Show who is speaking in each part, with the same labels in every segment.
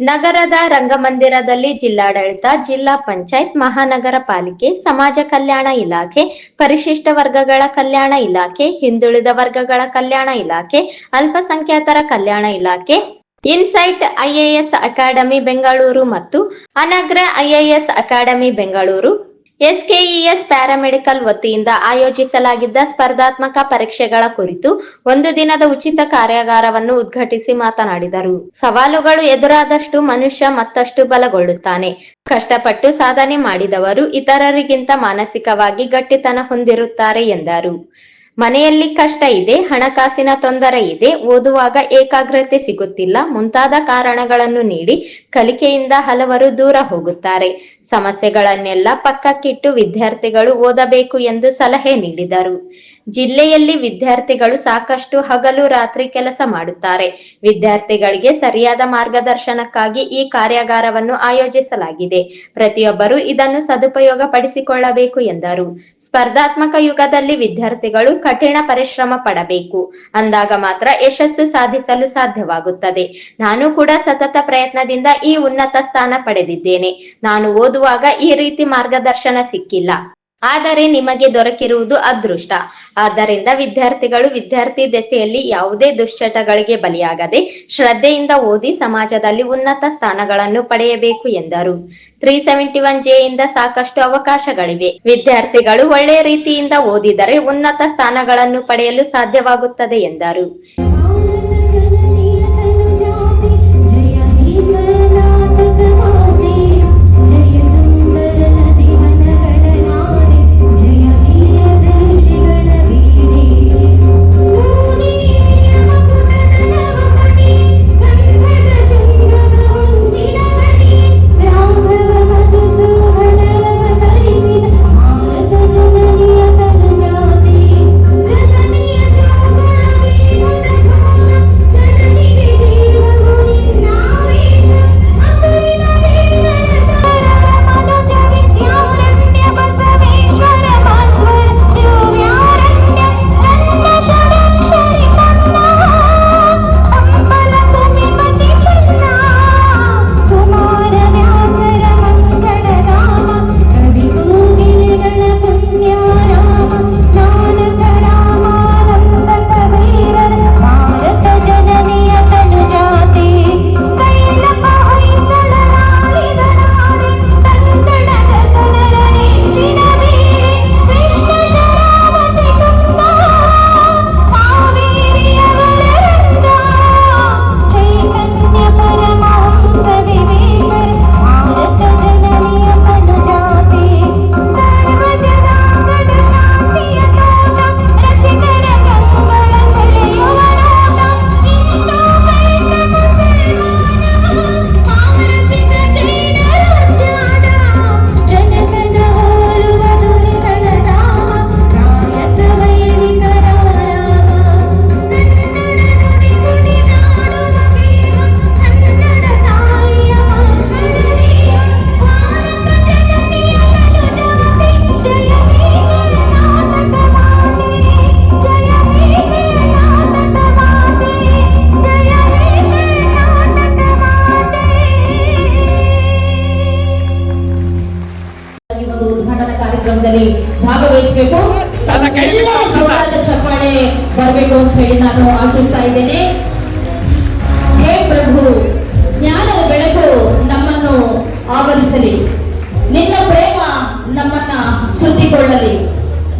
Speaker 1: ನಗರದ ರಂಗಮಂದಿರದಲ್ಲಿ ಜಿಲ್ಲಾಡಳಿತ, ಜಿಲ್ಲಾ ಪಂಚಾಯತ್, ಮಹಾನಗರ ಪಾಲಿಕೆ, ಸಮಾಜ ಕಲ್ಯಾಣ ಇಲಾಖೆ, ಪರಿಶಿಷ್ಟ ವರ್ಗಗಳ ಕಲ್ಯಾಣ ಇಲಾಖೆ, ಹಿಂದುಳಿದ ವರ್ಗಗಳ ಕಲ್ಯಾಣ ಇಲಾಖೆ, ಅಲ್ಪಸಂಖ್ಯಾತರ ಕಲ್ಯಾಣ ಇಲಾಖೆ, ಇನ್ಸೈಟ್ ಐಎಎಸ್ ಅಕಾಡೆಮಿ ಬೆಂಗಳೂರು ಮತ್ತು ಅನಗ್ರ IAS academy Bengaluru. SKES paramedical ವತಿಯಿಂದ ಆಯೋಜಿಸಲಾಗಿದ್ದ ಸ್ಪರ್ಧಾತ್ಮಕ ಪರೀಕ್ಷೆಗಳ ಕುರಿತು ಒಂದು ದಿನದ ಉಚಿತ ಕಾರ್ಯಾಗಾರವನ್ನು ಉದ್ಘಾಟಿಸಿ ಮಾತನಾಡಿದರು. ಸವಾಲುಗಳು ಎದುರಾದಷ್ಟು ಮನುಷ್ಯ ಮತ್ತಷ್ಟು ಬಲಗೊಳ್ಳುತ್ತಾನೆ. ಕಷ್ಟಪಟ್ಟು ಸಾಧನೆ ಮಾಡಿದವರು ಇತರರಿಗಿಂತ ಮಾನಸಿಕವಾಗಿ ಗಟ್ಟಿತನ ಹೊಂದಿರುತ್ತಾರೆ ಎಂದರು. ಮನೆಯಲ್ಲಿ ಕಷ್ಟ ಇದೆ, ಹಣಕಾಸಿನ ತೊಂದರೆ ಇದೆ, ಓದುವಾಗ ಏಕಾಗ್ರತೆ ಸಿಗುತ್ತಿಲ್ಲ, ಮುಂತಾದ ಕಾರಣಗಳನ್ನು ನೀಡಿ ಕಲಿಕೆಯಿಂದ ಹಲವರು ದೂರ ಹೋಗುತ್ತಾರೆ. ಸಮಸ್ಯೆಗಳನ್ನೆಲ್ಲ ಪಕ್ಕಕ್ಕಿಟ್ಟು ವಿದ್ಯಾರ್ಥಿಗಳು ಓದಬೇಕು ಎಂದು ಸಲಹೆ ನೀಡಿದರು. ಜಿಲ್ಲೆಯಲ್ಲಿ ವಿದ್ಯಾರ್ಥಿಗಳು ಸಾಕಷ್ಟು ಹಗಲು ರಾತ್ರಿ ಕೆಲಸ ಮಾಡುತ್ತಾರೆ. ವಿದ್ಯಾರ್ಥಿಗಳಿಗೆ ಸರಿಯಾದ ಮಾರ್ಗದರ್ಶನಕ್ಕಾಗಿ ಈ ಕಾರ್ಯಾಗಾರವನ್ನು ಆಯೋಜಿಸಲಾಗಿದೆ. ಪ್ರತಿಯೊಬ್ಬರು ಇದನ್ನು ಸದುಪಯೋಗ ಪಡಿಸಿಕೊಳ್ಳಬೇಕು ಎಂದರು. ಸ್ಪರ್ಧಾತ್ಮಕ ಯುಗದಲ್ಲಿ ವಿದ್ಯಾರ್ಥಿಗಳು ಕಠಿಣ ಪರಿಶ್ರಮ ಪಡಬೇಕು. ಅಂದಾಗ ಮಾತ್ರ ಯಶಸ್ಸು ಸಾಧಿಸಲು ಸಾಧ್ಯವಾಗುತ್ತದೆ. ನಾನು ಕೂಡ ಸತತ ಪ್ರಯತ್ನದಿಂದ ಈ ಉನ್ನತ ಸ್ಥಾನ ಪಡೆದಿದ್ದೇನೆ. ನಾನು ಓದುವಾಗ ಈ ರೀತಿ ಮಾರ್ಗದರ್ಶನ ಸಿಕ್ಕಿಲ್ಲ. ಆದರೆ ನಿಮಗೆ ದೊರಕಿರುವುದು ಅದೃಷ್ಟ. ಆದ್ದರಿಂದ ವಿದ್ಯಾರ್ಥಿಗಳು ವಿದ್ಯಾರ್ಥಿ ದೆಸೆಯಲ್ಲಿ ಯಾವುದೇ ದುಶ್ಚಟಗಳಿಗೆ ಬಲಿಯಾಗದೆ ಶ್ರದ್ಧೆಯಿಂದ ಓದಿ ಸಮಾಜದಲ್ಲಿ ಉನ್ನತ ಸ್ಥಾನಗಳನ್ನು ಪಡೆಯಬೇಕು ಎಂದರು. ತ್ರೀ ಸೆವೆಂಟಿ ಒನ್ ಜೆ ಇಂದ ಸಾಕಷ್ಟು ಅವಕಾಶಗಳಿವೆ. ವಿದ್ಯಾರ್ಥಿಗಳು ಒಳ್ಳೆಯ ರೀತಿಯಿಂದ ಓದಿದರೆ ಉನ್ನತ ಸ್ಥಾನಗಳನ್ನು ಪಡೆಯಲು ಸಾಧ್ಯವಾಗುತ್ತದೆ ಎಂದರು.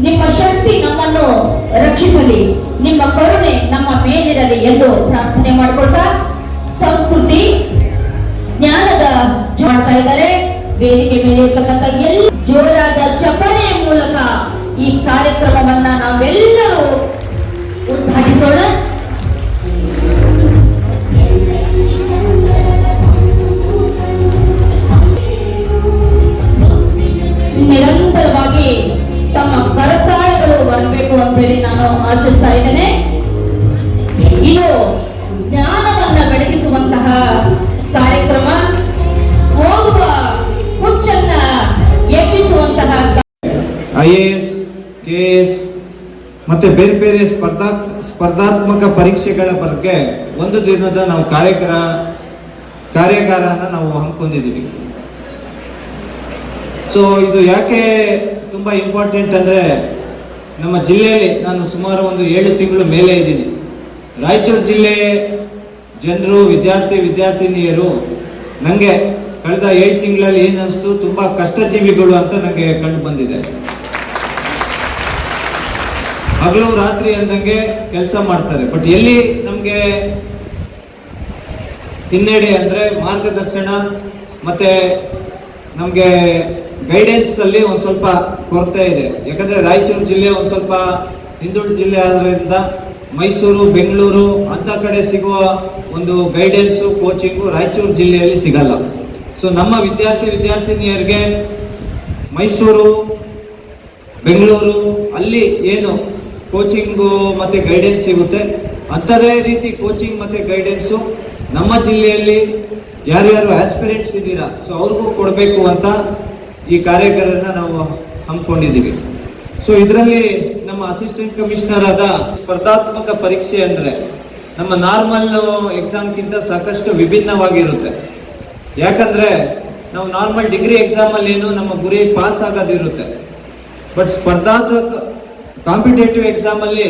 Speaker 2: ನಿಮ್ಮ ಶಕ್ತಿ ನಮ್ಮನ್ನು ರಕ್ಷಿಸಲಿ, ನಿಮ್ಮ ಕರುಣೆ ನಮ್ಮ ಮೇಲಿರಲಿ ಎಂದು ಪ್ರಾರ್ಥನೆ ಮಾಡಿಕೊಳ್ತಾ ಸಂಸ್ಕೃತಿ ಜ್ಞಾನದ ಮಾಡ್ತಾ ಇದ್ದಾರೆ. ವೇದಿಕೆ ಮೇಲೆ ಇರ್ತಕ್ಕಂಥ ಎಲ್ಲ ಜೋರಾದ ಚಪ್ಪನೆಯ ಮೂಲಕ ಈ ಕಾರ್ಯಕ್ರಮವನ್ನ ನಾವೆಲ್ಲರೂ ಉದ್ಘಾಟಿಸೋಣ. ಅಂತ ಹೇಳಿ ನಾನು ಆಶಿಸ್ತಾ ಇದ್ದೇನೆ. ಇದು ಜ್ಞಾನವನ್ನ ಬೆಳಗಿಸುವಂತಹ ಕಾರ್ಯಕ್ರಮ ಹೋಗುವ ಹುಚ್ಚನ್ನ ಎಬ್ಬಿಸುವಂತಹ
Speaker 3: I A S, K S ಮತ್ತು ಬೇರೆ ಬೇರೆ ಸ್ಪರ್ಧಾ, ಸ್ಪರ್ಧಾತ್ಮಕ ಪರೀಕ್ಷೆಗಳ ಬಗ್ಗೆ ಒಂದು ದಿನದ ನಾವು ಕಾರ್ಯಕ್ರ, ಕಾರ್ಯಾಗಾರನ ನಾವು ಹಮ್ಮಿಕೊಂಡಿದ್ದೀವಿ. ಸೊ ಇದು ಯಾಕೆ ತುಂಬ ಇಂಪಾರ್ಟೆಂಟ್ ಅಂದರೆ ನಮ್ಮ ಜಿಲ್ಲೆಯಲ್ಲಿ ನಾನು ಸುಮಾರು ಒಂದು ಏಳು ತಿಂಗಳು ಮೇಲೆ ಇದ್ದೀನಿ. ರಾಯಚೂರು ಜಿಲ್ಲೆ ಜನರು, ವಿದ್ಯಾರ್ಥಿ, ವಿದ್ಯಾರ್ಥಿನಿಯರು ನನಗೆ ಕಳೆದ ಏಳು ತಿಂಗಳಲ್ಲಿ ಏನು ಅನಿಸ್ತು, ತುಂಬ ಕಷ್ಟಜೀವಿಗಳು ಅಂತ ನನಗೆ ಕಂಡು ಬಂದಿದೆ. ಹಗಲು ರಾತ್ರಿ ಅಂದಂಗೆ ಕೆಲಸ ಮಾಡ್ತಾರೆ. ಬಟ್ ಎಲ್ಲಿ ನಮಗೆ ಹಿನ್ನಡೆ ಅಂದರೆ ಮಾರ್ಗದರ್ಶನ ಮತ್ತು ನಮಗೆ ಗೈಡೆನ್ಸ್ ಅಲ್ಲಿ ಒಂದು ಸ್ವಲ್ಪ ಕೊರತೆ ಇದೆ. ಯಾಕಂದರೆ ರಾಯಚೂರು ಜಿಲ್ಲೆ ಒಂದು ಸ್ವಲ್ಪ ಹಿಂದುಳಿದ ಜಿಲ್ಲೆ ಆದ್ರಿಂದ ಮೈಸೂರು, ಬೆಂಗಳೂರು ಅಂಥ ಕಡೆ ಸಿಗುವ ಒಂದು ಗೈಡೆನ್ಸು ಕೋಚಿಂಗು ರಾಯಚೂರು ಜಿಲ್ಲೆಯಲ್ಲಿ ಸಿಗಲ್ಲ. ಸೊ ನಮ್ಮ ವಿದ್ಯಾರ್ಥಿ, ವಿದ್ಯಾರ್ಥಿನಿಯರಿಗೆ ಮೈಸೂರು, ಬೆಂಗಳೂರು ಅಲ್ಲಿ ಏನು ಕೋಚಿಂಗು ಮತ್ತು ಗೈಡೆನ್ಸ್ ಸಿಗುತ್ತೆ. ಅಂಥದೇ ರೀತಿ ಕೋಚಿಂಗ್ ಮತ್ತು ಗೈಡೆನ್ಸು ನಮ್ಮ ಜಿಲ್ಲೆಯಲ್ಲಿ ಯಾರ್ಯಾರು ಆಸ್ಪಿರೆಂಟ್ಸ್ ಇದ್ದೀರಾ ಸೊ ಅವ್ರಿಗೂ ಕೊಡಬೇಕು ಅಂತ ಈ ಕಾರ್ಯಕ್ರಮನ ನಾವು ಹಮ್ಮಿಕೊಂಡಿದ್ದೀವಿ. ಸೊ ಇದರಲ್ಲಿ ನಮ್ಮ ಅಸಿಸ್ಟೆಂಟ್ ಕಮಿಷನರ್ ಆದ ಸ್ಪರ್ಧಾತ್ಮಕ ಪರೀಕ್ಷೆ ಅಂದರೆ ನಮ್ಮ ನಾರ್ಮಲ್ ಎಕ್ಸಾಮ್ಗಿಂತ ಸಾಕಷ್ಟು ವಿಭಿನ್ನವಾಗಿರುತ್ತೆ. ಯಾಕಂದರೆ ನಾವು ನಾರ್ಮಲ್ ಡಿಗ್ರಿ ಎಕ್ಸಾಮಲ್ಲಿ ಏನು ನಮ್ಮ ಗುರಿ ಪಾಸ್ ಆಗೋದಿರುತ್ತೆ. ಬಟ್ ಸ್ಪರ್ಧಾತ್ಮಕ ಕಾಂಪಿಟೇಟಿವ್ ಎಕ್ಸಾಮಲ್ಲಿ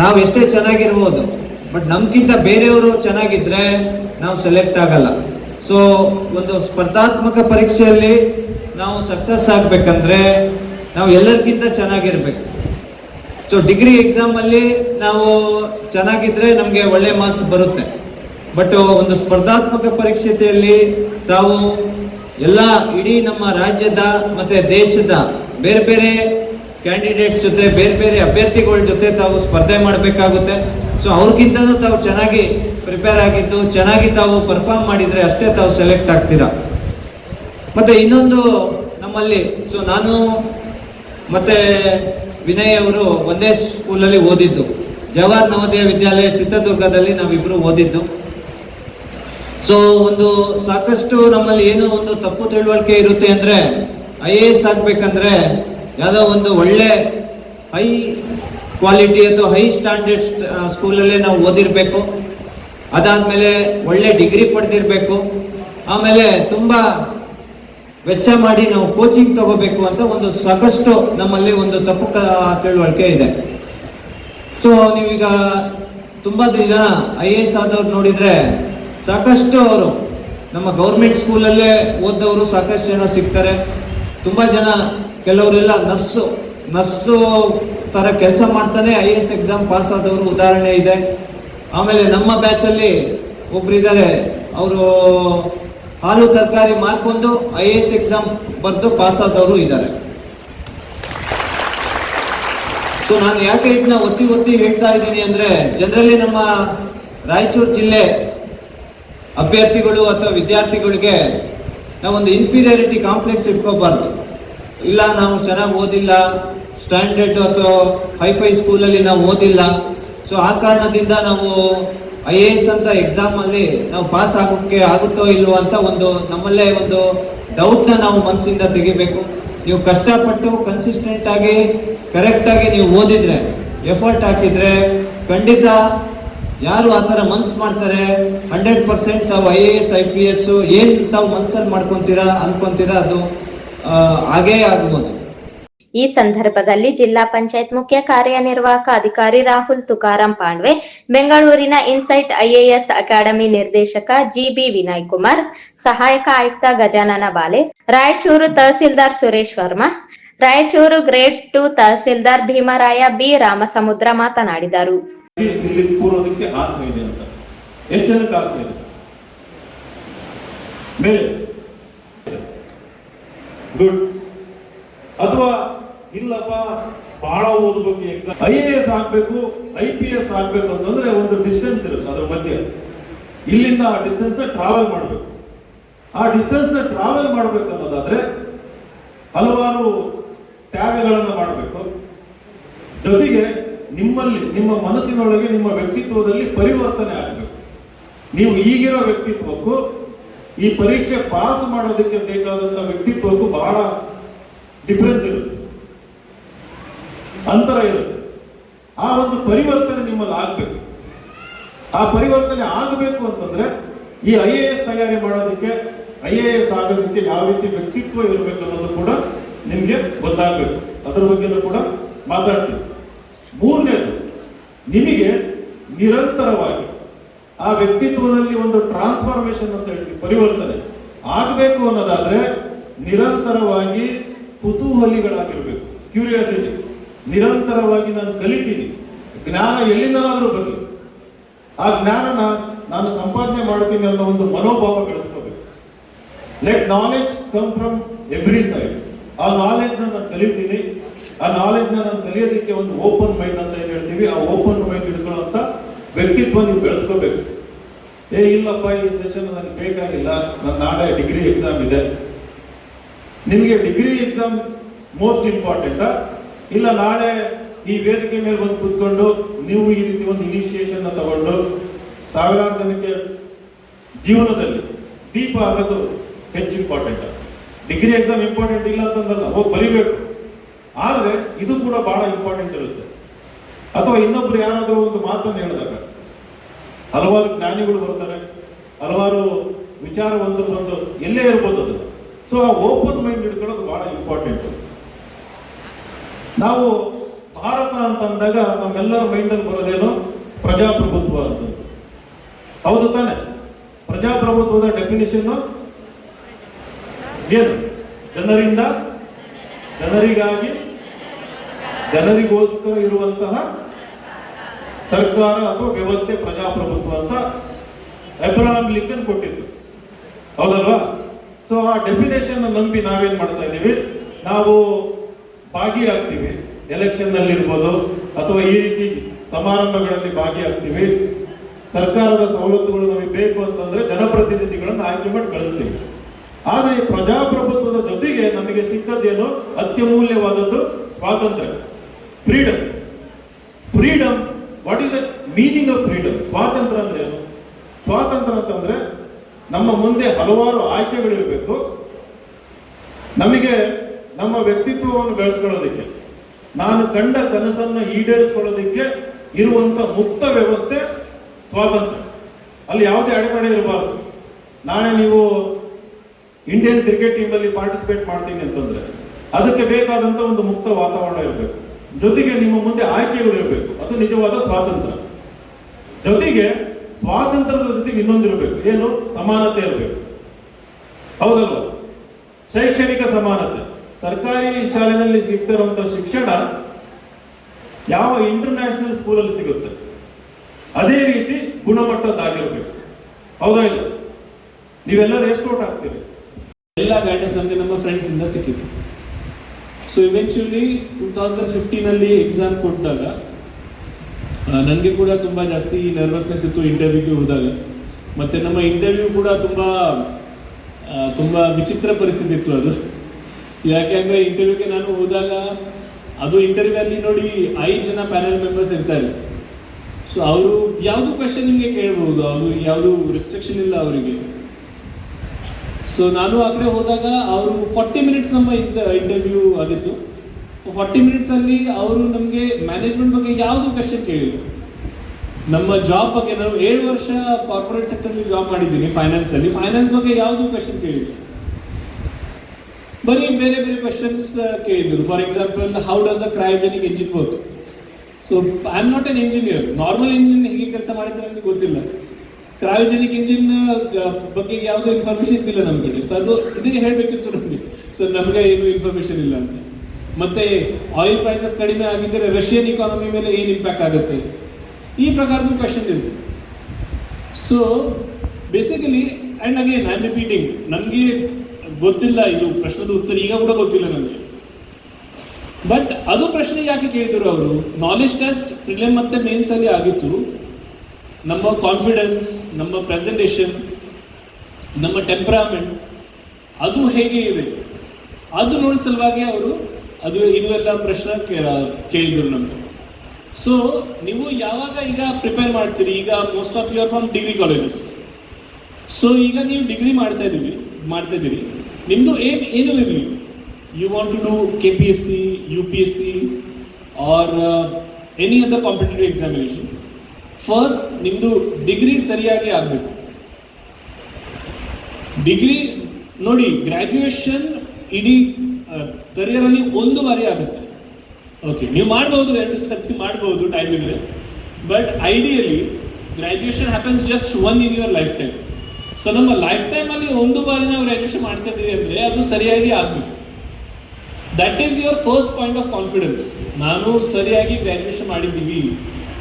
Speaker 3: ನಾವು ಎಷ್ಟೇ ಚೆನ್ನಾಗಿರ್ಬೋದು ಬಟ್ ನಮ್ಗಿಂತ ಬೇರೆಯವರು ಚೆನ್ನಾಗಿದ್ರೆ ನಾವು ಸೆಲೆಕ್ಟ್ ಆಗಲ್ಲ. ಸೊ ಒಂದು ಸ್ಪರ್ಧಾತ್ಮಕ ಪರೀಕ್ಷೆಯಲ್ಲಿ ನಾವು ಸಕ್ಸಸ್ ಆಗಬೇಕಂದ್ರೆ ನಾವು ಎಲ್ಲರಿಗಿಂತ ಚೆನ್ನಾಗಿರ್ಬೇಕು. ಸೊ ಡಿಗ್ರಿ ಎಕ್ಸಾಮಲ್ಲಿ ನಾವು ಚೆನ್ನಾಗಿದ್ರೆ ನಮಗೆ ಒಳ್ಳೆ ಮಾರ್ಕ್ಸ್ ಬರುತ್ತೆ. ಬಟ್ ಒಂದು ಸ್ಪರ್ಧಾತ್ಮಕ ಪರೀಕ್ಷೆಯಲ್ಲಿ ತಾವು ಎಲ್ಲ ಇಡೀ ನಮ್ಮ ರಾಜ್ಯದ ಮತ್ತು ದೇಶದ ಬೇರೆ ಬೇರೆ ಕ್ಯಾಂಡಿಡೇಟ್ಸ್ ಜೊತೆ, ಬೇರೆ ಬೇರೆ ಅಭ್ಯರ್ಥಿಗಳ ಜೊತೆ ತಾವು ಸ್ಪರ್ಧೆ ಮಾಡಬೇಕಾಗುತ್ತೆ. ಸೊ ಅವ್ರಿಗಿಂತನೂ ತಾವು ಚೆನ್ನಾಗಿ ಪ್ರಿಪೇರ್ ಆಗಿದ್ದು ಚೆನ್ನಾಗಿ ತಾವು ಪರ್ಫಾರ್ಮ್ ಮಾಡಿದರೆ ಅಷ್ಟೇ ತಾವು ಸೆಲೆಕ್ಟ್ ಆಗ್ತೀರಾ? ಮತ್ತು ಇನ್ನೊಂದು ನಮ್ಮಲ್ಲಿ ಸೊ ನಾನು ಮತ್ತು ವಿನಯ್ ಅವರು ಒಂದೇ ಸ್ಕೂಲಲ್ಲಿ ಓದಿದ್ದು. ಜವಾಹರ್ ನವೋದಯ ವಿದ್ಯಾಲಯ ಚಿತ್ರದುರ್ಗದಲ್ಲಿ ನಾವಿಬ್ಬರು ಓದಿದ್ದು. ಸೊ ಒಂದು ಸಾಕಷ್ಟು ನಮ್ಮಲ್ಲಿ ಏನೋ ಒಂದು ತಪ್ಪು ತಿಳುವಳಿಕೆ ಇರುತ್ತೆ ಅಂದರೆ ಐ ಎ ಎಸ್ ಆಗಬೇಕಂದ್ರೆ ಯಾವುದೋ ಒಂದು ಒಳ್ಳೆ ಹೈ ಕ್ವಾಲಿಟಿ ಅಥವಾ ಹೈ ಸ್ಟ್ಯಾಂಡರ್ಡ್ ಸ್ಕೂಲಲ್ಲೇ ನಾವು ಓದಿರಬೇಕು. ಅದಾದಮೇಲೆ ಒಳ್ಳೆ ಡಿಗ್ರಿ ಪಡೆದಿರಬೇಕು. ಆಮೇಲೆ ತುಂಬ ವೆಚ್ಚ ಮಾಡಿ ನಾವು ಕೋಚಿಂಗ್ ತಗೋಬೇಕು ಅಂತ ಒಂದು ಸಾಕಷ್ಟು ನಮ್ಮಲ್ಲಿ ಒಂದು ತಪ್ಪು ತಿಳುವಳಿಕೆ ಇದೆ. ಸೊ ನೀವೀಗ ತುಂಬ ಜನ ಐ ಎ ಎಸ್ ಆದವ್ರು ನೋಡಿದರೆ ಸಾಕಷ್ಟು ಅವರು ನಮ್ಮ ಗೌರ್ಮೆಂಟ್ ಸ್ಕೂಲಲ್ಲೇ ಓದ್ದವರು ಸಾಕಷ್ಟು ಜನ ಸಿಗ್ತಾರೆ. ತುಂಬ ಜನ ಕೆಲವರೆಲ್ಲ ನರ್ಸು ನರ್ಸು ಥರ ಕೆಲಸ ಮಾಡ್ತಾನೆ I A S exam pass ಆದವರು ಉದಾಹರಣೆ ಇದೆ. ಆಮೇಲೆ ನಮ್ಮ ಬ್ಯಾಚಲ್ಲಿ ಒಬ್ಬರಿದ್ದಾರೆ ಅವರು ಹಾಲು ತರಕಾರಿ ಮಾರ್ಕೊಂಡು ಐ ಎ ಎಸ್ ಎಕ್ಸಾಮ್ ಬರೆದು ಪಾಸ್ ಆದವರು ಇದ್ದಾರೆ ಸೊ ನಾನು ಯಾಕೆ ಇದನ್ನ ಒತ್ತಿ ಒತ್ತಿ ಹೇಳ್ತಾ ಇದ್ದೀನಿ ಅಂದರೆ ಜನರಲಿ ನಮ್ಮ ರಾಯಚೂರು ಜಿಲ್ಲೆ ಅಭ್ಯರ್ಥಿಗಳು ಅಥವಾ ವಿದ್ಯಾರ್ಥಿಗಳಿಗೆ ನಾವೊಂದು ಇನ್ಫೀರಿಯಾರಿಟಿ ಕಾಂಪ್ಲೆಕ್ಸ್ ಇಟ್ಕೋಬಾರ್ದು. ಇಲ್ಲ, ನಾವು ಚೆನ್ನಾಗಿ ಓದಿಲ್ಲ ಸ್ಟ್ಯಾಂಡರ್ಡ್ ಅಥವಾ ಹೈಫೈ ಸ್ಕೂಲಲ್ಲಿ ನಾವು ಓದಿಲ್ಲ ಸೊ ಆ ಕಾರಣದಿಂದ ನಾವು ಐ ಎ ಎಸ್ ಅಂತ ಎಕ್ಸಾಮಲ್ಲಿ ನಾವು ಪಾಸ್ ಆಗೋಕ್ಕೆ ಆಗುತ್ತೋ ಇಲ್ವೋ ಅಂತ ಒಂದು ನಮ್ಮಲ್ಲೇ ಒಂದು ಡೌಟ್ನ ನಾವು ಮನಸ್ಸಿಂದ ತೆಗಿಬೇಕು. ನೀವು ಕಷ್ಟಪಟ್ಟು ಕನ್ಸಿಸ್ಟೆಂಟ್ ಆಗಿ ಕರೆಕ್ಟಾಗಿ ನೀವು ಓದಿದ್ರೆ ಎಫರ್ಟ್ ಹಾಕಿದ್ರೆ ಖಂಡಿತ ಯಾರು ಆ ಥರ ಮನ್ಸು ಮಾಡ್ತಾರೆ ಹಂಡ್ರೆಡ್ ಪರ್ಸೆಂಟ್ ತಾವು I A S I P S ಏನು ತಾವು ಮನ್ಸಲ್ಲಿ ಮಾಡ್ಕೊತೀರಾ ಅಂದ್ಕೊತೀರಾ ಅದು ಹಾಗೇ ಆಗೇ ಆಗ್ಬೋದು.
Speaker 4: ಈ ಸಂದರ್ಭದಲ್ಲಿ ಜಿಲ್ಲಾ ಪಂಚಾಯತ್ ಮುಖ್ಯ ಕಾರ್ಯನಿರ್ವಾಹಕ ಅಧಿಕಾರಿ ರಾಹುಲ್ ತುಕಾರಾಂ ಪಾಂಡ್ವೆ, ಬೆಂಗಳೂರಿನ ಇನ್ಸೈಟ್ ಐಎಎಸ್ ಅಕಾಡೆಮಿ ನಿರ್ದೇಶಕ ಜಿಬಿ ವಿನಯ್ ಕುಮಾರ್, ಸಹಾಯಕ ಆಯುಕ್ತ Gajanana Bale, Raichur tahsildar Suresh Verma, Raichur grade two tahsildar Bhimaraya B Ramasamudra ಮಾತನಾಡಿದರು.
Speaker 5: ಅಥವಾ ಇಲ್ಲಪ್ಪ ಬಹಳ ಓದಬೇಕು ಎಕ್ಸಾಮ್ ಐ ಎ ಎಸ್ ಆಗ್ಬೇಕು ಐ ಪಿ ಎಸ್ ಆಗ್ಬೇಕು ಅಂತಂದ್ರೆ ಒಂದು ಡಿಸ್ಟೆನ್ಸ್ ಇರುತ್ತೆ ಅದ್ರ ಮಧ್ಯೆ. ಇಲ್ಲಿಂದ ಆ ಡಿಸ್ಟೆನ್ಸ್ನ ಟ್ರಾವೆಲ್ ಮಾಡಬೇಕು. ಆ ಡಿಸ್ಟೆನ್ಸ್ನ ಟ್ರಾವೆಲ್ ಮಾಡಬೇಕು ಅನ್ನೋದಾದ್ರೆ ಹಲವಾರು ತ್ಯಾಗಗಳನ್ನ ಮಾಡಬೇಕು. ಜೊತೆಗೆ ನಿಮ್ಮಲ್ಲಿ, ನಿಮ್ಮ ಮನಸ್ಸಿನೊಳಗೆ, ನಿಮ್ಮ ವ್ಯಕ್ತಿತ್ವದಲ್ಲಿ ಪರಿವರ್ತನೆ ಆಗಬೇಕು. ನೀವು ಈಗಿರೋ ವ್ಯಕ್ತಿತ್ವಕ್ಕೂ, ಈ ಪರೀಕ್ಷೆ ಪಾಸ್ ಮಾಡೋದಕ್ಕೆ ಬೇಕಾದಂತ ವ್ಯಕ್ತಿತ್ವಕ್ಕೂ ಬಹಳ ಡಿಫ್ರೆನ್ಸ್ ಇರುತ್ತೆ. ಅಂತರ ಇರುತ್ತೆ. ಆ ಒಂದು ಪರಿವರ್ತನೆ ನಿಮ್ಮಲ್ಲಿ ಆಗ್ಬೇಕು. ಆ ಪರಿವರ್ತನೆ ಆಗಬೇಕು ಅಂತಂದ್ರೆ ಈ ಐ ಎ ಎಸ್ ತಯಾರಿ ಮಾಡೋದಕ್ಕೆ ಐ ಎ ಎಸ್ ಆಗೋದಕ್ಕೆ ಯಾವ ರೀತಿ ವ್ಯಕ್ತಿತ್ವ ಇರಬೇಕು ಅನ್ನೋದು ಕೂಡ ನಿಮ್ಗೆ ಗೊತ್ತಾಗಬೇಕು. ಅದರ ಬಗ್ಗೆನೂ ಕೂಡ ಮಾತಾಡ್ತೀವಿ ಮೂರನೇದು, ನಿಮಗೆ ನಿರಂತರವಾಗಿ ಆ ವ್ಯಕ್ತಿತ್ವದಲ್ಲಿ ಒಂದು ಟ್ರಾನ್ಸ್ಫಾರ್ಮೇಶನ್ ಅಂತ ಹೇಳ್ತೀವಿ, ಪರಿವರ್ತನೆ. ಆಗಬೇಕು ಅನ್ನೋದಾದ್ರೆ ನಿರಂತರವಾಗಿ ಕುತೂಹಲಿಗಳಾಗಿರ್ಬೇಕು. ಕ್ಯೂರಿಯಾಸಿಟಿ ನಿರಂತರವಾಗಿ ನಾನು ಕಲಿತೀನಿ. ಜ್ಞಾನ ಎಲ್ಲಿಂದನಾದರೂ ಬರಲಿ. ಆ ಜ್ಞಾನನ ನಾನು ಸಂಪಾದನೆ ಮಾಡ್ತೀನಿ ಅನ್ನೋ ಒಂದು ಮನೋಭಾವ ಬೆಳೆಸ್ಕೋಬೇಕು. Let knowledge come from every side ಆ ನಾಲೆಜ್ ನಾನು ಕಲಿತೀನಿ. ಆ ನಾಲೆಜ್ ನಾನು ಕಲಿಯೋದಕ್ಕೆ ಒಂದು ಓಪನ್ ಮೈಂಡ್ ಅಂತ ಏನು ಹೇಳ್ತೀವಿ? ಆ ಓಪನ್ ಮೈಂಡ್ ಇಟ್ಕೊಳ್ಳುವಂತ ವ್ಯಕ್ತಿತ್ವ ನೀವು ಬೆಳೆಸ್ಕೋಬೇಕು. ಏ, ಇಲ್ಲಪ್ಪ, ಈ ಸೆಷನ್ ನನಗೆ ಬೇಕಾಗಿಲ್ಲ. ನನ್ನ ನಾಳೆ ಡಿಗ್ರಿ ಎಕ್ಸಾಮ್ ಇದೆ. ನಿಮಗೆ ಡಿಗ್ರಿ ಎಕ್ಸಾಮ್ ಮೋಸ್ಟ್ ಇಂಪಾರ್ಟೆಂಟ್ ಇಲ್ಲ, ನಾಳೆ ಈ ವೇದಿಕೆ ಮೇಲೆ ಬಂದು ಕೂತ್ಕೊಂಡು ನೀವು ಈ ರೀತಿ ಒಂದು ಇನಿಷಿಯೇಷನ್ ತಗೊಂಡು ಸಾವಿರಾರು ಜನಕ್ಕೆ ಜೀವನದಲ್ಲಿ ದೀಪ ಆಗೋದು ಹೆಚ್ಚು ಇಂಪಾರ್ಟೆಂಟ್ ಡಿಗ್ರಿ ಎಕ್ಸಾಮ್ ಇಂಪಾರ್ಟೆಂಟ್ ಇಲ್ಲ ಅಂತಂದಲ್ಲ, ಹೋಗಿ ಬರಿಬೇಕು. ಆದರೆ ಇದು ಕೂಡ ಬಹಳ ಇಂಪಾರ್ಟೆಂಟ್ ಇರುತ್ತೆ. ಅಥವಾ ಇನ್ನೊಬ್ರು ಯಾರಾದರೂ ಒಂದು ಮಾತನ್ನು ಹೇಳಿದಾಗ, ಹಲವಾರು ಜ್ಞಾನಿಗಳು ಬರ್ತಾರೆ, ಹಲವಾರು ವಿಚಾರವಂತರು ಬಂದು ಎಲ್ಲೇ ಇರ್ಬೋದು ಅದು. ಸೊ ಆ ಓಪನ್ ಮೈಂಡ್ ಇಟ್ಕೊಳ್ಳೋದು ಬಹಳ ಇಂಪಾರ್ಟೆಂಟ್ ನಾವು ಭಾರತ ಅಂತಂದಾಗ ನಮ್ಮೆಲ್ಲರ ಮೈಂಡಲ್ಲಿ ಬರೋದೇನು ಪ್ರಜಾಪ್ರಭುತ್ವ ಅಂತ. ಹೌದು ತಾನೆ? ಪ್ರಜಾಪ್ರಭುತ್ವದ ಡೆಫಿನಿಷನ್ ಏನು? ಜನರಿಂದ? ಜನರಿಗಾಗಿ? ಜನರಿಗೋಸ್ಕರ ಇರುವಂತಹ ಸರ್ಕಾರ ಅಥವಾ ವ್ಯವಸ್ಥೆ ಪ್ರಜಾಪ್ರಭುತ್ವ ಅಂತ ಅಬ್ರಹಾಮ್ ಲಿಂಕನ್ ಕೊಟ್ಟಿದ್ದು ಹೌದಲ್ವಾ? ಸೊ ಆ ಡೆಫಿನೇಷನ್ ನಂಬಿ ನಾವೇನ್ ಮಾಡ್ತಾ ಇದ್ದೀವಿ? ನಾವು ಭಾಗಿಯಾಗ್ತೀವಿ. ಎಲೆಕ್ಷನ್ನಲ್ಲಿರ್ಬೋದು ಅಥವಾ ಈ ರೀತಿ ಸಮಾರಂಭಗಳಲ್ಲಿ ಭಾಗಿಯಾಗ್ತೀವಿ. ಸರ್ಕಾರದ ಸವಲತ್ತುಗಳು ನಮಗೆ ಬೇಕು ಅಂತಂದ್ರೆ ಜನಪ್ರತಿನಿಧಿಗಳನ್ನು ಆಯ್ಕೆ ಮಾಡಿ ಕಳಿಸ್ತೀವಿ. ಆದರೆ ಪ್ರಜಾಪ್ರಭುತ್ವದ ಜೊತೆಗೆ ನಮಗೆ ಸಿಕ್ಕದ್ದೇನು? ಅತ್ಯಮೂಲ್ಯವಾದದ್ದು ಸ್ವಾತಂತ್ರ್ಯ. Freedom freedom what is the meaning of freedom ಸ್ವಾತಂತ್ರ್ಯ ಅಂದ್ರೆ ಏನು? ಸ್ವಾತಂತ್ರ್ಯ ಅಂತಂದ್ರೆ ನಮ್ಮ ಮುಂದೆ ಹಲವಾರು ಆಯ್ಕೆಗಳಿರಬೇಕು. ನಮಗೆ ನಮ್ಮ ವ್ಯಕ್ತಿತ್ವವನ್ನು ಬೆಳೆಸ್ಕೊಳ್ಳೋದಕ್ಕೆ, ನಾನು ಕಂಡ ಕನಸನ್ನ ಈಡೇರಿಸ್ಕೊಳ್ಳೋದಕ್ಕೆ ಇರುವಂತ ಮುಕ್ತ ವ್ಯವಸ್ಥೆ ಸ್ವಾತಂತ್ರ್ಯ. ಅಲ್ಲಿ ಯಾವುದೇ ಅಡೆತಡೆ ಇರಬಾರದು. ನಾಳೆ ನೀವು ಇಂಡಿಯನ್ ಕ್ರಿಕೆಟ್ ಟೀಮ್ ಅಲ್ಲಿ ಪಾರ್ಟಿಸಿಪೇಟ್ ಮಾಡ್ತೀನಿ ಅಂತಂದ್ರೆ, ಅದಕ್ಕೆ ಬೇಕಾದಂತ ಒಂದು ಮುಕ್ತ ವಾತಾವರಣ ಇರಬೇಕು. ಜೊತೆಗೆ ನಿಮ್ಮ ಮುಂದೆ ಆಯ್ಕೆಗಳು ಇರಬೇಕು. ಅದು ನಿಜವಾದ ಸ್ವಾತಂತ್ರ್ಯ. ಜೊತೆಗೆ ಸ್ವಾತಂತ್ರ್ಯದ ಜೊತೆಗೆ ಇನ್ನೊಂದು ಇರಬೇಕು. ಏನು? ಸಮಾನತೆ ಇರಬೇಕು. ಹೌದಲ್ವ? ಶೈಕ್ಷಣಿಕ ಸಮಾನತೆ. ಸರ್ಕಾರಿ ಶಾಲೆಯಲ್ಲಿ ಸಿಗ್ತಿರುವಂತ ಶಿಕ್ಷಣ ಯಾವ ಇಂಟರ್ನ್ಯಾಷನಲ್ ಸ್ಕೂಲಲ್ಲಿ ಸಿಗುತ್ತೆ? ಅದೇ ರೀತಿ ಗುಣಮಟ್ಟದ್ದಾಗಿರ್ಬೇಕು. ಹೌದಾ ಇಲ್ಲ? ನೀವೆಲ್ಲರೂ ಎಷ್ಟು ಓಟ್ ಹಾಕ್ತೀರಿ?
Speaker 6: ಎಲ್ಲ ಗೈಡೆನ್ಸ್ ನಮಗೆ ನಮ್ಮ ಫ್ರೆಂಡ್ಸಿಂದ ಸಿಕ್ಕಿದೆ. ಸೊ ಇವೆಂಚುಲಿ ಟೂ ತೌಸಂಡ್ ಫಿಫ್ಟೀನಲ್ಲಿ ಎಕ್ಸಾಮ್ ಕೊಟ್ಟಾಗ ನನಗೆ ಕೂಡ ತುಂಬ ಜಾಸ್ತಿ ನರ್ವಸ್ನೆಸ್ ಇತ್ತು ಇಂಟರ್ವ್ಯೂಗೆ ಹೋದಾಗ. ಮತ್ತು ನಮ್ಮ ಇಂಟರ್ವ್ಯೂ ಕೂಡ ತುಂಬ ತುಂಬ ವಿಚಿತ್ರ ಪರಿಸ್ಥಿತಿ ಇತ್ತು ಅದು. ಯಾಕೆ ಅಂದರೆ ಇಂಟರ್ವ್ಯೂಗೆ ನಾನು ಹೋದಾಗ ಅದು ಇಂಟರ್ವ್ಯೂ ಅಲ್ಲಿ ನೋಡಿ ಐದು ಜನ ಪ್ಯಾನೆಲ್ ಮೆಂಬರ್ಸ್ ಇರ್ತಾರೆ. ಸೊ ಅವರು ಯಾವುದು ಕ್ವೆಶನ್ ನಿಮಗೆ ಕೇಳಬಹುದು? ಅದು ಯಾವುದು ರಿಸ್ಟ್ರಿಕ್ಷನ್ ಇಲ್ಲ ಅವರಿಗೆ. ಸೊ ನಾನು ಆ ಕಡೆ ಹೋದಾಗ ಅವರು ಫಾರ್ಟಿ ಮಿನಿಟ್ಸ್ ನಮ್ಮ ಇಂಟರ್ವ್ಯೂ ಆಗಿತ್ತು. ಫಾರ್ಟಿ ಮಿನಿಟ್ಸಲ್ಲಿ ಅವರು ನಮಗೆ ಮ್ಯಾನೇಜ್ಮೆಂಟ್ ಬಗ್ಗೆ ಯಾವುದು ಕ್ವೆಶನ್ ಕೇಳಿದ್ರು ನಮ್ಮ ಜಾಬ್ ಬಗ್ಗೆ ನಾನು ಏಳು ವರ್ಷ ಕಾರ್ಪೊರೇಟ್ ಸೆಕ್ಟರ್ಲಿ ಜಾಬ್ ಮಾಡಿದ್ದೀನಿ ಫೈನಾನ್ಸಲ್ಲಿ ಫೈನಾನ್ಸ್ ಬಗ್ಗೆ ಯಾವುದು ಕ್ವೆಶನ್ ಕೇಳಿದ್ರು ಬರೀ ಬೇರೆ ಬೇರೆ ಕ್ವೆಶನ್ಸ್ ಕೇಳಿದ್ರು for example how does a cryogenic engine work so I am not an engineer normal engine ಹೇಗೆ ಕೆಲಸ ಮಾಡಿದ್ರೆ ನಮಗೆ ಗೊತ್ತಿಲ್ಲ. ಕ್ರಯೋಜೆನಿಕ್ ಇಂಜಿನ್ ಬಗ್ಗೆ ಯಾವುದೋ ಇನ್ಫಾರ್ಮೇಶನ್ ಇದ್ದಿಲ್ಲ ನಮ್ಮ ಕಡೆ ಸೊ ಅದು ಇದಕ್ಕೆ ಹೇಳಬೇಕಿತ್ತು ನಮಗೆ. ಸರ್ ನಮಗೆ ಏನು ಇನ್ಫಾರ್ಮೇಶನ್ ಇಲ್ಲ ಅಂತ. ಮತ್ತೆ ಆಯಿಲ್ ಪ್ರೈಸಸ್ ಕಡಿಮೆ ಆಗಿದ್ದರೆ ರಷ್ಯನ್ ಇಕಾನಮಿ ಮೇಲೆ ಏನು ಇಂಪ್ಯಾಕ್ಟ್ ಆಗುತ್ತೆ? ಈ ಪ್ರಕಾರದ ಕ್ವಶನ್ ಇದೆ. So basically and again I am repeating ನನಗೆ ಗೊತ್ತಿಲ್ಲ, ಇದು ಪ್ರಶ್ನದ ಉತ್ತರ ಈಗ ಕೂಡ ಗೊತ್ತಿಲ್ಲ ನನಗೆ. ಬಟ್ ಅದು ಪ್ರಶ್ನೆ ಯಾಕೆ ಕೇಳಿದರು ಅವರು? ನಾಲೆಜ್ ಟೆಸ್ಟ್ ಪ್ರಿಲಿಮ್ ಮತ್ತು ಮೇನ್ಸಲ್ಲಿ ಆಗಿತ್ತು. ನಮ್ಮ ಕಾನ್ಫಿಡೆನ್ಸ್ ನಮ್ಮ ಪ್ರೆಸೆಂಟೇಷನ್ ನಮ್ಮ ಟೆಂಪ್ರಾಮೆಂಟ್ ಅದು ಹೇಗೆ ಇದೆ? ಅದು ನೋಡಿ ಸಲುವಾಗಿ ಅವರು ಅದು ಇವೆಲ್ಲ ಪ್ರಶ್ನೆ ಕೇಳಿದರು ನಮಗೆ. ಸೊ ನೀವು ಯಾವಾಗ ಈಗ ಪ್ರಿಪೇರ್ ಮಾಡ್ತೀರಿ? ಈಗ most of you are from degree colleges so ಈಗ ನೀವು ಡಿಗ್ರಿ ಮಾಡ್ತಾ ಇದ್ದೀವಿ, ಮಾಡ್ತಾ ಇದ್ದೀರಿ. ನಿಮ್ಮದು ಏಮ್ ಏನೂ ಇರಲಿ. You want to do K P S C U P S C or any other competitive examination first ನಿಮ್ಮದು ಡಿಗ್ರಿ ಸರಿಯಾಗಿ ಆಗಬೇಕು. ಡಿಗ್ರಿ ನೋಡಿ ಗ್ರ್ಯಾಜುಯೇಷನ್ ಇಡೀ ಕರಿಯರಲ್ಲಿ ಒಂದು ಬಾರಿ ಆಗುತ್ತೆ. ಓಕೆ ನೀವು ಮಾಡ್ಬೋದು, ಎರಡು ಸರ್ತಿ ಮಾಡ್ಬೋದು ಟೈಮ್ ಇದ್ರೆ. But ideally graduation happens just one in your lifetime so ನಮ್ಮ ಲೈಫ್ ಟೈಮಲ್ಲಿ ಒಂದು ಬಾರಿ ನಾವು ರಿಜಿಸ್ಟರ್ ಮಾಡ್ತಾ ಅಂದರೆ ಅದು ಸರಿಯಾಗಿ ಆಗಬೇಕು. That is your first point of confidence ನಾನು ಸರಿಯಾಗಿ ಗ್ರ್ಯಾಜುಯೇಷನ್ ಮಾಡಿದ್ದೀವಿ.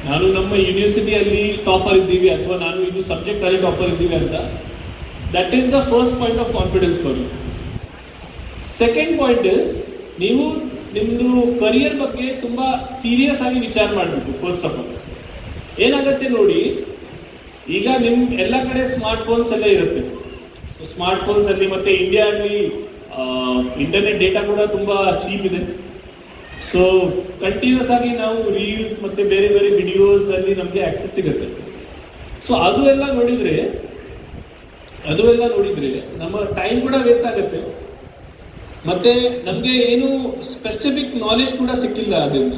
Speaker 6: ನಾನು ನಮ್ಮ ಯೂನಿವರ್ಸಿಟಿಯಲ್ಲಿ ಟಾಪರ್ ಇದ್ದೀವಿ ಅಥವಾ ನಾನು ಇದು ಸಬ್ಜೆಕ್ಟಲ್ಲಿ ಟಾಪರ್ ಇದ್ದೀವಿ ಅಂತ. That is the first point of confidence for you second point is ನೀವು ನಿಮ್ಮದು ಕರಿಯರ್ ಬಗ್ಗೆ ತುಂಬ ಸೀರಿಯಸ್ ಆಗಿ ವಿಚಾರ ಮಾಡಬೇಕು ಫಸ್ಟ್ ಆಫ್ ಆಲ್ ಏನಾಗುತ್ತೆ ನೋಡಿ ಈಗ ನಿಮ್ಮ ಎಲ್ಲ ಕಡೆ ಸ್ಮಾರ್ಟ್ ಫೋನ್ಸ್ ಎಲ್ಲ ಇರುತ್ತೆ. ಸೊ ಸ್ಮಾರ್ಟ್ ಫೋನ್ಸಲ್ಲಿ ಮತ್ತು ಇಂಡಿಯಾದಲ್ಲಿ ಇಂಟರ್ನೆಟ್ ಡೇಟಾ ಕೂಡ ತುಂಬ ಚೀಪ್ ಇದೆ. ಸೊ ಕಂಟಿನ್ಯೂಸ್ ಆಗಿ ನಾವು ರೀಲ್ಸ್ ಮತ್ತು ಬೇರೆ ಬೇರೆ ವಿಡಿಯೋಸ್ ಅಲ್ಲಿ ನಮಗೆ ಆಕ್ಸೆಸ್ ಸಿಗುತ್ತೆ. ಸೊ ಅದು ಎಲ್ಲ ನೋಡಿದರೆ, ಅದು ಎಲ್ಲ ನೋಡಿದರೆ ನಮ್ಮ ಟೈಮ್ ಕೂಡ ವೇಸ್ಟ್ ಆಗುತ್ತೆ. ಮತ್ತೆ ನಮಗೆ ಏನು ಸ್ಪೆಸಿಫಿಕ್ ನಾಲೆಜ್ ಕೂಡ ಸಿಕ್ಕಿಲ್ಲ ಅದರಿಂದ.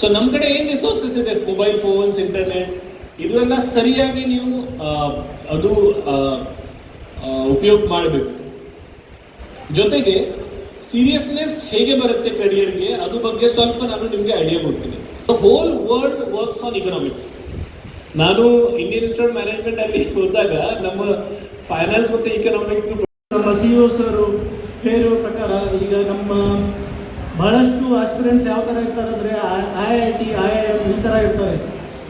Speaker 6: ಸೊ ನಮ್ಮ ಕಡೆ ಏನು ರಿಸೋರ್ಸಸ್ ಇದೆ? ಮೊಬೈಲ್ ಫೋನ್ಸ್ ಇಂಟರ್ನೆಟ್ ಇದೆಲ್ಲ ಸರಿಯಾಗಿ ನೀವು ಅದು ಉಪಯೋಗ ಮಾಡಬೇಕು. ಜೊತೆಗೆ ಸೀರಿಯಸ್ನೆಸ್ ಹೇಗೆ ಬರುತ್ತೆ ಕರಿಯರ್ಗೆ ಅದು ಬಗ್ಗೆ ಸ್ವಲ್ಪ ನಾನು ನಿಮಗೆ ಐಡಿಯಾ ಕೊಡ್ತೀನಿ. Whole world works on economics ನಾನು ಇಂಡಿಯನ್ ಇನ್ಸ್ಟಿಟ್ಯೂಟ್ ಮ್ಯಾನೇಜ್ಮೆಂಟ್ ಅಲ್ಲಿ ಹೋದಾಗ ನಮ್ಮ ಫೈನಾನ್ಸ್ ಮತ್ತು ಇಕನಾಮಿಕ್ಸ್
Speaker 7: ನಮ್ಮ ಸಿ ಒ ಸರ್ ಹೇಳುವ ಪ್ರಕಾರ ಈಗ ನಮ್ಮ ಬಹಳಷ್ಟು ಆಸ್ಪಿರೆಂಟ್ಸ್ ಯಾವ ಥರ ಇರ್ತಾರೆ ಅಂದರೆ I I T I I M ಈ ಥರ ಇರ್ತಾರೆ.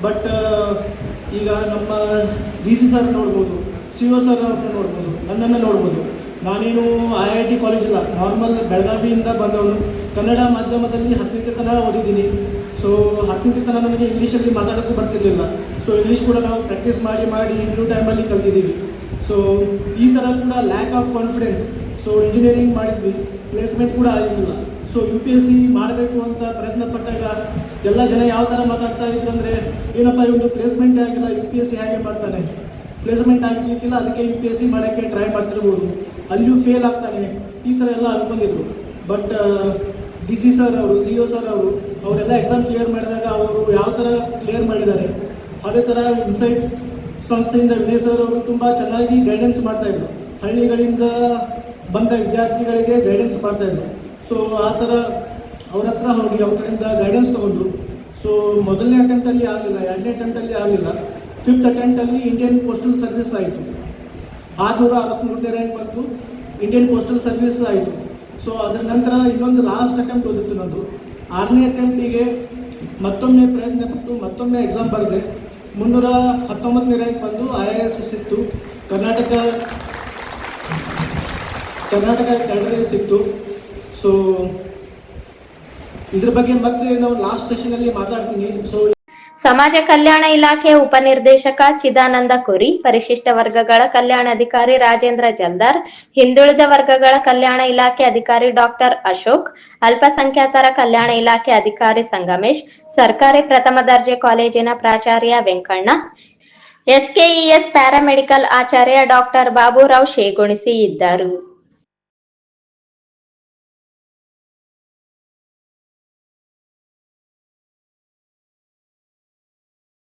Speaker 7: ಬಟ್ ಈಗ ನಮ್ಮ ಡಿ ಸಿ ಸರ್ ನೋಡ್ಬೋದು ಸಿ ಒ ಸರ್ ಅವ್ರನ್ನ ನೋಡ್ಬೋದು, ನನ್ನನ್ನು ನೋಡ್ಬೋದು. ನಾನೇನು ಐ ಐ ಟಿ ಕಾಲೇಜಿಲ್ಲ ನಾರ್ಮಲ್ ಬೆಳಗಾವಿಯಿಂದ ಬಂದವನು. ಕನ್ನಡ ಮಾಧ್ಯಮದಲ್ಲಿ ಹತ್ತನೇ ತನಕ ಓದಿದ್ದೀನಿ. ಸೊ ಹತ್ತನೇ ತನಕ ನನಗೆ ಇಂಗ್ಲೀಷಲ್ಲಿ ಮಾತಾಡೋಕ್ಕೂ ಬರ್ತಿರಲಿಲ್ಲ. ಸೊ ಇಂಗ್ಲೀಷ್ ಕೂಡ ನಾವು ಪ್ರಾಕ್ಟೀಸ್ ಮಾಡಿ ಮಾಡಿ ಇಂಟರ್ವ್ಯೂ ಟೈಮಲ್ಲಿ ಕಲ್ತಿದ್ದೀವಿ. ಸೊ ಈ ಥರ ಕೂಡ lack of confidence so engineering ಮಾಡಿದ್ವಿ ಪ್ಲೇಸ್ಮೆಂಟ್ ಕೂಡ ಆಗಿರಲಿಲ್ಲ. So U P S C ಮಾಡಬೇಕು ಅಂತ ಪ್ರಯತ್ನ ಪಟ್ಟಾಗ ಎಲ್ಲ ಜನ ಯಾವ ಥರ ಮಾತಾಡ್ತಾ ಇದ್ರು ಅಂದರೆ, ಏನಪ್ಪ ಇವನು ಪ್ಲೇಸ್ಮೆಂಟ್ ಆಗಿಲ್ಲ ಯು ಪಿ ಎಸ್ ಸಿ ಹೇಗೆ ಮಾಡ್ತಾನೆ? ಪ್ಲೇಸ್ಮೆಂಟ್ ಆಗಿರ್ಲಿಕ್ಕಿಲ್ಲ ಅದಕ್ಕೆ ಯು ಪಿ ಎಸ್ ಸಿ ಮಾಡೋಕ್ಕೆ ಟ್ರೈ ಮಾಡ್ತಿರ್ಬೋದು. ಅಲ್ಲಿಯೂ ಫೇಲ್ ಆಗ್ತಾನೆ. ಈ ಥರ ಎಲ್ಲ ಅನ್ಕೊಂಡಿದ್ರು. ಬಟ್ ಡಿ ಸಿ ಸರ್ ಅವರು ಸಿ ಒ ಸರ್ ಅವರು, ಅವರೆಲ್ಲ ಎಕ್ಸಾಮ್ ಕ್ಲಿಯರ್ ಮಾಡಿದಾಗ ಅವರು ಯಾವ ಥರ ಕ್ಲಿಯರ್ ಮಾಡಿದ್ದಾರೆ? ಅದೇ ಥರ ಇನ್ಸೈಟ್ಸ್ ಸಂಸ್ಥೆಯಿಂದ ವಿನಯ್ ಸರ್ ಅವರು ತುಂಬ ಚೆನ್ನಾಗಿ ಗೈಡೆನ್ಸ್ ಮಾಡ್ತಾಯಿದ್ರು ಹಳ್ಳಿಗಳಿಂದ ಬಂದ ವಿದ್ಯಾರ್ಥಿಗಳಿಗೆ ಗೈಡೆನ್ಸ್ ಮಾಡ್ತಾಯಿದ್ರು ಸೊ ಆ ಥರ ಅವ್ರ ಹತ್ರ ಹೋಗಿ ಅವ್ರ ಕಡೆಯಿಂದ ಗೈಡೆನ್ಸ್ ತೊಗೊಂಡ್ರು ಸೊ ಮೊದಲನೇ ಅಟೆಂಪ್ಟಲ್ಲಿ ಆಗಲಿಲ್ಲ, ಎರಡನೇ ಅಟೆಂಪ್ಟಲ್ಲಿ ಆಗಲಿಲ್ಲ. ಫಿಫ್ತ್ ಅಟೆಂಪ್ಟಲ್ಲಿ ಇಂಡಿಯನ್ ಪೋಸ್ಟಲ್ ಸರ್ವಿಸ್ ಆಯಿತು. ಆರುನೂರ ಅರವತ್ತ್ಮೂರನೇ ರ್ಯಾಂಕ್ ಬಂತು ಇಂಡಿಯನ್ ಪೋಸ್ಟಲ್ ಸರ್ವಿಸ್ ಆಯಿತು. ಸೊ ಅದರ ನಂತರ ಇನ್ನೊಂದು ಲಾಸ್ಟ್ ಅಟೆಂಪ್ಟ್ ಓದಿತ್ತು ನಂದು. ಆರನೇ ಅಟೆಂಪ್ಟಿಗೆ ಮತ್ತೊಮ್ಮೆ ಪ್ರಯತ್ನ ಪಟ್ಟು ಮತ್ತೊಮ್ಮೆ ಎಕ್ಸಾಮ್ ಬರೆದೆ. ಮುನ್ನೂರ ಹತ್ತೊಂಬತ್ತನೇ ರ್ಯಾಂಕ್ ಬಂದು ಐ ಎ ಎಸ್ ಸಿಕ್ತು. ಕರ್ನಾಟಕ ಕರ್ನಾಟಕ ಕ್ಯಾಡರಿ ಸಿಕ್ತು. ಸೊ ಇದ್ರ ಬಗ್ಗೆ ಮತ್ತೆ ನಾವು ಲಾಸ್ಟ್ ಸೆಷನಲ್ಲಿ ಮಾತಾಡ್ತೀನಿ. ಸೊ
Speaker 4: ಸಮಾಜ ಕಲ್ಯಾಣ ಇಲಾಖೆ ಉಪನಿರ್ದೇಶಕ ಚಿದಾನಂದ ಕುರಿ, ಪರಿಶಿಷ್ಟ ವರ್ಗಗಳ ಕಲ್ಯಾಣಾಧಿಕಾರಿ ರಾಜೇಂದ್ರ ಜಲ್ದಾರ್, ಹಿಂದುಳಿದ ವರ್ಗಗಳ ಕಲ್ಯಾಣ ಇಲಾಖೆ ಅಧಿಕಾರಿ ಡಾಕ್ಟರ್ ಅಶೋಕ್, ಅಲ್ಪಸಂಖ್ಯಾತರ ಕಲ್ಯಾಣ ಇಲಾಖೆ ಅಧಿಕಾರಿ ಸಂಗಮೇಶ್, ಸರ್ಕಾರಿ ಪ್ರಥಮ ದರ್ಜೆ ಕಾಲೇಜಿನ ಪ್ರಾಚಾರ್ಯ ವೆಂಕಣ್ಣ, ಎಸ್ಕೆಇಎಸ್ ಪ್ಯಾರಾಮೆಡಿಕಲ್ ಆಚಾರ್ಯ ಡಾಕ್ಟರ್ ಬಾಬುರಾವ್ ಶೇಗುಣಿಸಿ ಇದ್ದರು.